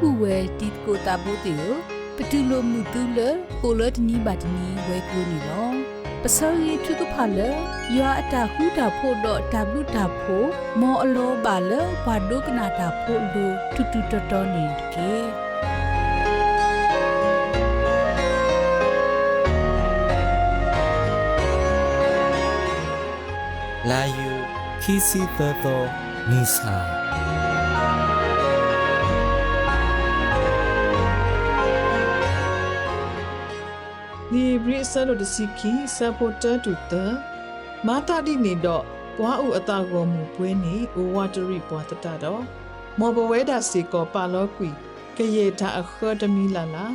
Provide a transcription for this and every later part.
ခုဝဲတီကိုတာဘိုတေယပတူလိုမှုတူလကိုလတနီဘတ်နီဝဲကလိုနီလောပစောရီထုကဖလယောအတာဟူတာဖို့တော့တဘလူတာဖို့မောအလောပါလဘာဒုကနာတာဖို့လူတူတူတော်တော်နေကေလာယူခီစီတော်တော်မူဆာ ဒီဘရစ်ဆာလိုတစီကီဆပ်ပေါ်တာတူတာမာတာဒီနေတော့ဘွားဥအတာကောမူပွဲနေအိုဝါတရီဘွားတတတော့မော်ဘဝဲဒါစီကောပါလောကွီကရေတာအခါတမီလာလာ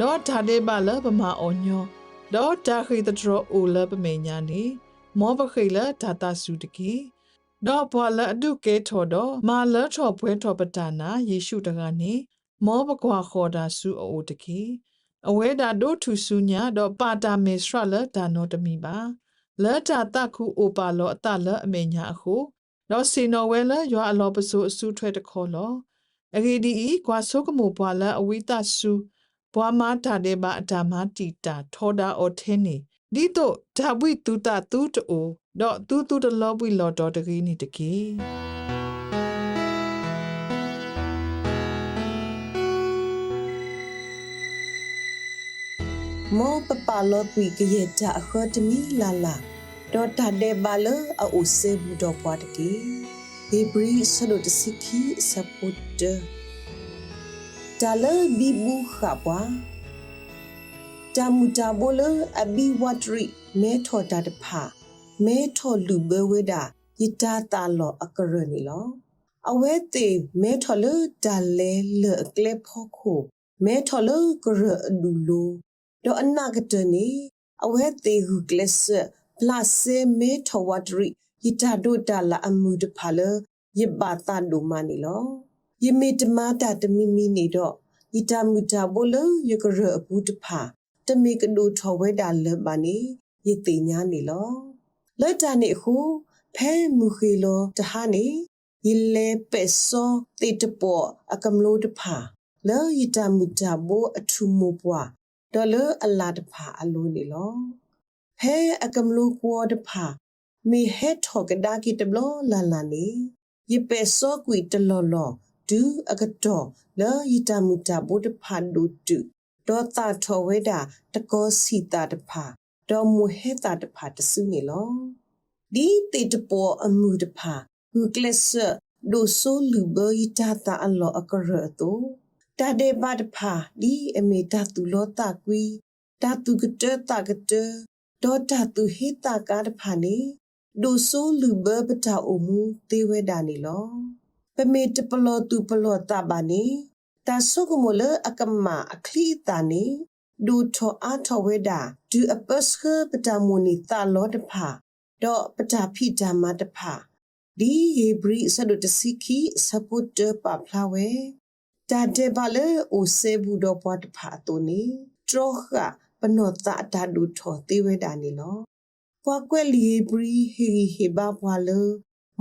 တော့ဒါဒေပါလပမာအောညောတော့တာခိတဒရအိုလပမေညာနေမောဘခိလဒါတာစုတကီတော့ဘွာလအဒုကဲထော်တော့မာလထော်ပွဲထော်ပတနာယေရှုတကနေမောဘကွာခေါ်တာစုအိုတကီ အဝဲဒါဒိုထူဆူညာတော့ပါတာမေစရလဒါနောတမီပါလဲတာတခုအိုပါလောအတလအမေညာအခုတော့စီနော်ဝဲလရွာအလောပစုအစုထွဲတခေါ်လောအဂီဒီဤကွာဆုကမှုဘွာလအဝိတဆူဘွာမာတာတဲ့ပါအတာမတီတာထောဒါအော်ထင်းနေဒီတော့ဓာဝိတူတာတူတူတော့တူတူတလောပွီလော်တော်တကြီးနေတကြီး မောပပလောကွီကရတာအခေါ်တမီလာလာဒေါ်တာဒေဘာလအိုဆေဘူတော့ပွားတကေဟေဘရီဆလိုတစီခီစပုတ်တတာလဘီဘူခပွားတာမူတာဘလအဘီဝတ်ရီမဲထော်တာတဖာမဲထော်လူဘဝေဒာယတာတာလောအကရနီလောအဝဲတေမဲထော်လတာလဲလကလေဖို့ခိုမဲထော်လကရဒူလို တော့အနာကတနေအဝဲသေးဟုကလစ်ပလဆေမေထဝတ်ရီယတာဒိုတာလာအမှုတဖာလယဘတာဒိုမနီလောယမေတမတာတမီမီနေတော့ယတာမူတာဘလယကရအပူတဖာတမေကဒိုထဝဲတာလဘာနေယတိညာနေလောလက်တာနေခုဖဲမူခေလောတဟာနေယလေပေဆောတေတပေါ်အကမလို့တဖာလောယတာမူတာဘောအထူမပွား ဒေါ်လာအလာတဖာအလိုနေလောဖဲအကမလူကောတဖာမီဟက်ထောကဒါကီတဘလလာလာနေယပေစောကွီတလောလောဒူအကတော့လာယတမူတာဘုဒဖာဒူတူဒေါ်တာထောဝဲတာတကောစီတာတဖာဒေါ်မူဟက်တာတဖာတဆုနေလောဒီတေတပေါ်အမှုတဖာဟူကလဆဒိုဆိုလူဘယတာတာအလောအကရတော တာဒေဘတ်ဖာဒီအမေတာတူလောတာကွီတာတူကတတာကတဒေါ်တာတူဟေတာကားတဖာနေဒိုဆိုလူဘပတာအမှုတေဝဲတာနေလောပမေတပလောတူပလောတာပါနေတာဆုကမလအကမအခလီတာနေဒူထောအားထောဝဲတာဒူအပစခပတာမူနီတာလောတဖာဒေါ်ပတာဖိတာမတဖာဒီဟေဘရီဆဒုတစီခီစပုတ်တပဖလာဝဲ တာတေပါလေအိုဆေဘူးတော့ပွားတဖာတူနေထရခပနောတာတာဒူထောတေဝဲတာနေလောပွားကွက်လီဘရီဟီဟေဘာပွားလ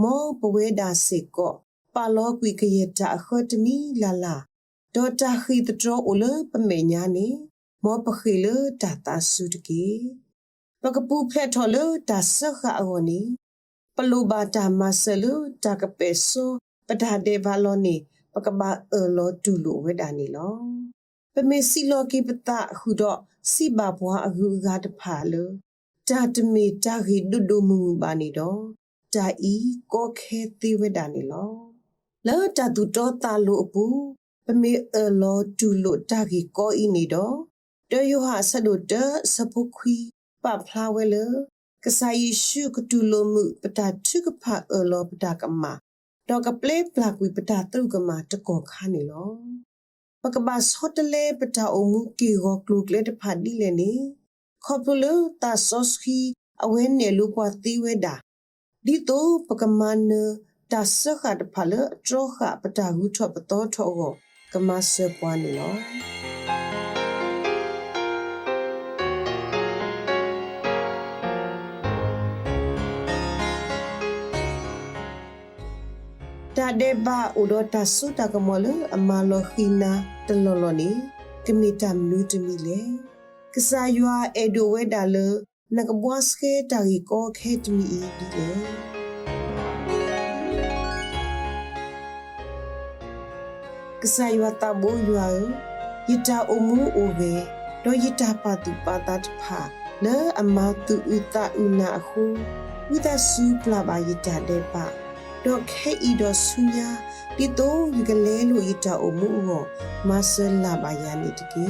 မောပဝဲတာစေကောပါလောကွီကရတာအခေါ်တမီလာလာဒေါ်တာခီတတော်အိုလပမေညာနေမောပခိလတာတာစုတကေပကပူဖလက်ထော်လတာဆခအဝနီပလူဘာတာမဆလူတာကပေဆိုပဒါဒေဘာလောနီ ပကဘာအလောတူလိုဝဲတာနေလောပမေစီလောကိပတခုတော့စီဘာဘွားအခုကားတဖာလတာတမီတာခိဒုဒုမူပါနေတော့တာဤကောခဲသေးဝဲတာနေလောလောတာသူတော့တာလို့အပူပမေအလောတူလို့တာခိကောဤနေတော့တယောဟာဆဒုတစပုခွီပဖလာဝဲလကစားယေရှုကတူလိုမှုပတာထုကဖအလောပတာကမာ တော့ကပလေပလာကွီပတာတုကမာတကောခါနေလောပကဘာစဟတလေပတာအမှုကီရောကလုကလေတဖာဒီလေနေခေါပလူတာဆော့စခီအဝဲနေလူပွားတီဝဲတာဒီတော့ပကမန်တာဆခတ်ဖလထရခပတာဟုထပတော်ထောကိုကမဆပွားနေလော တတာတဲ့ဘာဥဒတာဆုတာကမောလအမလောခိနာတလောလောနီကမီတမ်နူတမီလေကစားယွာအေဒိုဝဲဒါလနကဘွားစခဲတာရီကိုခဲတမီဒီလေကစားယွာတာဘိုယွာယတာအမှုအိုဝဲတော့ယတာပါတူပါတာတဖာလဲအမတူဥတာဥနာခုဝိသစုပလာပါယတာတဲ့ ပါတော့ခဲဤတော့ဆူညာဒီတော့ယကလဲလိုယတာအမှုဟောမဆလာပါယာနေတကေ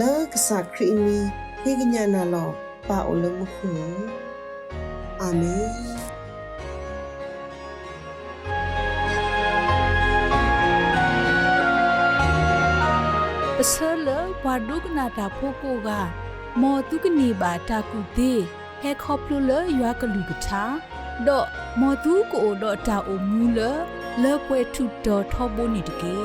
လဲကစားခရီမီခေကညာနာလောပါအလုံးမခုအာမင်ပစလဘဒုကနာတာဖိုကိုကမောတုကနေပါတာကုသေးဟဲခေါပလူလရွာကလူကထာ ဒေါ်မောတုကိုဒေါ်တာအိုမူလလေပွဲထုတော်ထောဘိုနေတကေ